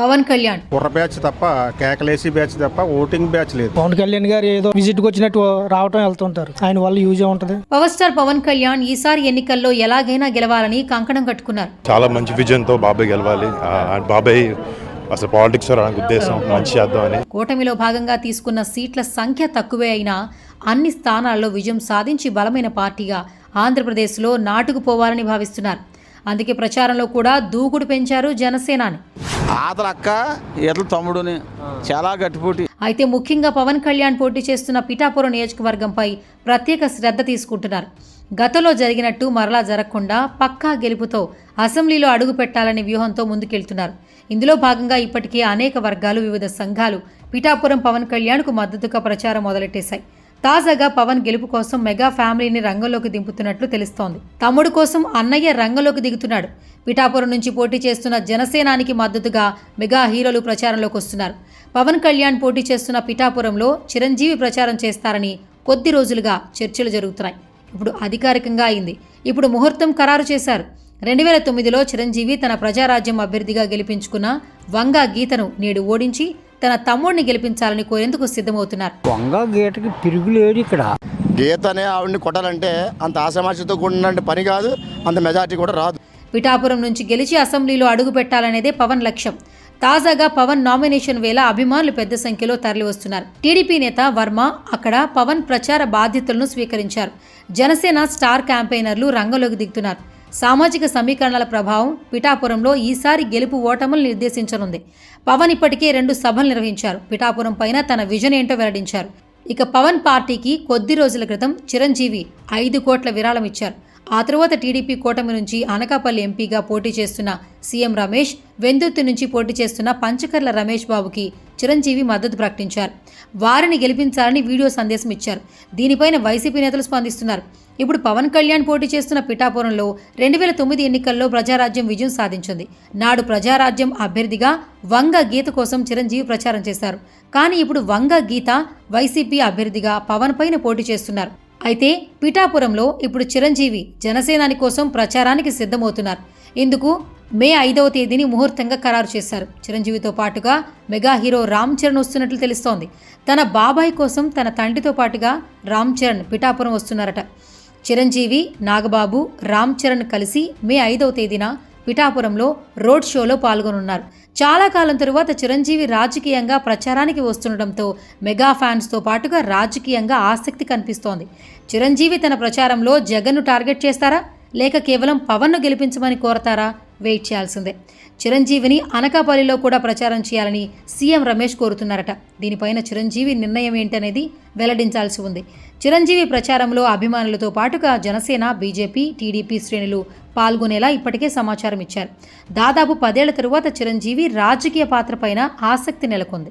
పవన్ కళ్యాణ్. కుర్ర బ్యాచ్ తప్ప కేకలేసి బ్యాచ్ తప్ప ఓటింగ్ బ్యాచ్ లేదు. పవన్ కళ్యాణ్ గారు ఏదో విజిట్కి వచ్చినట్టు రావటం వెళ్తుంటారు. ఆయన వల్ల యూజ్ ఉంటుంది. పవర్ స్టార్ పవన్ కళ్యాణ్ ఈసారి ఎన్నికల్లో ఎలాగైనా గెలవాలని కంకణం కట్టుకున్నారు. చాలా మంచి విజన్తో బాబాయ్ గెలవాలి. ఆ, బాబాయ్ అసలు పాలిటిక్స్ ఉద్దేశం. మంచి చేద్దామని కూటమిలో భాగంగా తీసుకున్న సీట్ల సంఖ్య తక్కువే అయినా అన్ని స్థానాల్లో విజయం సాధించి బలమైన పార్టీగా ఆంధ్రప్రదేశ్లో నాటుకుపోవాలని భావిస్తున్నారు. అందుకే ప్రచారంలో కూడా దూకుడు పెంచారు జనసేనాని. ఈతల తమ్ముడుని చాలా గట్టిపోటీ. అయితే ముఖ్యంగా పవన్ కళ్యాణ్ పోటీ చేస్తున్న పిఠాపురం నియోజకవర్గంపై ప్రత్యేక శ్రద్ధ తీసుకుంటున్నారు. గతంలో జరిగినట్టు మరలా జరగకుండా పక్కా గెలుపుతో అసెంబ్లీలో అడుగు పెట్టాలనే వ్యూహంతో ముందుకెళ్తున్నారు. ఇందులో భాగంగా ఇప్పటికే అనేక వర్గాలు వివిధ సంఘాలు పిఠాపురం పవన్ కళ్యాణ్కు మద్దతుగా ప్రచారం మొదలెట్టేశాయి. తాజాగా పవన్ గెలుపు కోసం మెగా ఫ్యామిలీని రంగంలోకి దింపుతున్నట్లు తెలుస్తోంది. తమ్ముడు కోసం అన్నయ్య రంగంలోకి దిగుతున్నాడు. పిఠాపురం నుంచి పోటీ చేస్తున్న జనసేనానికి మద్దతుగా మెగా హీరోలు ప్రచారంలోకి వస్తున్నారు. పవన్ కళ్యాణ్ పోటీ చేస్తున్న పిఠాపురంలో చిరంజీవి ప్రచారం చేస్తారని కొద్ది రోజులుగా చర్చలు జరుగుతున్నాయి. ఇప్పుడు అధికారికంగా అయింది. ఇప్పుడు ముహూర్తం ఖరారు చేశారు. రెండు వేల తొమ్మిదిలో చిరంజీవి తన ప్రజారాజ్యం అభ్యర్థిగా గెలిపించుకున్న వంగా గీతను నేడు ఓడించి తన తమ్ముడిని గెలిపించాలని కోరేందుకు సిద్ధమవుతున్నారు. వంగ గీటకి తిరుగులేడు ఇక్కడ. గీత అనే ఆవిడని కొట్టాలంటే అంత ఆశమాషతో కూడిన పని కాదు అంత మెజార్టీ కూడా రాదు. పిఠాపురం నుంచి గెలిచి అసెంబ్లీలో అడుగు పెట్టాలనేదే పవన్ లక్ష్యం. తాజాగా పవన్ నామినేషన్ వేళ అభిమానులు పెద్ద సంఖ్యలో తరలివస్తున్నారు. టీడీపీ నేత వర్మ అక్కడ పవన్ ప్రచార బాధ్యతలను స్వీకరించారు. జనసేన స్టార్ క్యాంపెయినర్లు రంగంలోకి దిగుతున్నారు. సామాజిక సమీకరణల ప్రభావం పిఠాపురంలో ఈసారి గెలుపు ఓటములు నిర్దేశించనుంది. పవన్ ఇప్పటికే రెండు సభలు నిర్వహించారు. పిఠాపురం పైన తన విజన్ ఏంటో వెల్లడించారు. ఇక పవన్ పార్టీకి కొద్ది రోజుల క్రితం చిరంజీవి ఐదు కోట్ల విరాళం ఇచ్చారు. ఆ తరువాత టీడీపీ కూటమి నుంచి అనకాపల్లి ఎంపీగా పోటీ చేస్తున్న సీఎం రమేష్ వెందుర్తి నుంచి పోటీ చేస్తున్న పంచకర్ల రమేష్ బాబుకి చిరంజీవి మద్దతు ప్రకటించారు. వారిని గెలిపించాలని వీడియో సందేశం ఇచ్చారు. దీనిపైన వైసీపీ నేతలు స్పందిస్తున్నారు. ఇప్పుడు పవన్ కళ్యాణ్ పోటీ చేస్తున్న పిఠాపురంలో రెండు వేల తొమ్మిది ఎన్నికల్లో ప్రజారాజ్యం విజయం సాధించింది. నాడు ప్రజారాజ్యం అభ్యర్థిగా వంగ గీత కోసం చిరంజీవి ప్రచారం చేశారు. కానీ ఇప్పుడు వంగ గీత వైసీపీ అభ్యర్థిగా పవన్ పైన పోటీ చేస్తున్నారు. అయితే పిఠాపురంలో ఇప్పుడు చిరంజీవి జనసేనాని కోసం ప్రచారానికి సిద్ధమవుతున్నారు. ఇందుకు మే ఐదవ తేదీని ముహూర్తంగా ఖరారు చేశారు. చిరంజీవితో పాటుగా మెగా హీరో రామ్ చరణ్ వస్తున్నట్లు తెలుస్తోంది. తన బాబాయ్ కోసం తన తండ్రితో పాటుగా రామ్ చరణ్ పిఠాపురం వస్తున్నారట. చిరంజీవి నాగబాబు రామ్ చరణ్ కలిసి మే ఐదవ తేదీన పిఠాపురంలో రోడ్ షోలో పాల్గొనున్నారు. చాలా కాలం తరువాత చిరంజీవి రాజకీయంగా ప్రచారానికి వస్తుండటంతో మెగా ఫ్యాన్స్తో పాటుగా రాజకీయంగా ఆసక్తి కనిపిస్తోంది. చిరంజీవి తన ప్రచారంలో జగన్ను టార్గెట్ చేస్తారా? లేక కేవలం పవన్ను గెలిపించమని కోరతారా? వెయిట్ చేయాల్సిందే. చిరంజీవిని అనకాపల్లిలో కూడా ప్రచారం చేయాలని సీఎం రమేష్ కోరుతున్నారట. దీనిపైన చిరంజీవి నిర్ణయం ఏంటనేది వెల్లడించాల్సి ఉంది. చిరంజీవి ప్రచారంలో అభిమానులతో పాటుగా జనసేన బీజేపీ టీడీపీ శ్రేణులు పాల్గొనేలా ఇప్పటికే సమాచారం ఇచ్చారు. దాదాపు పదేళ్ళ తరువాత చిరంజీవి రాజకీయ పాత్రపైన ఆసక్తి నెలకొంది.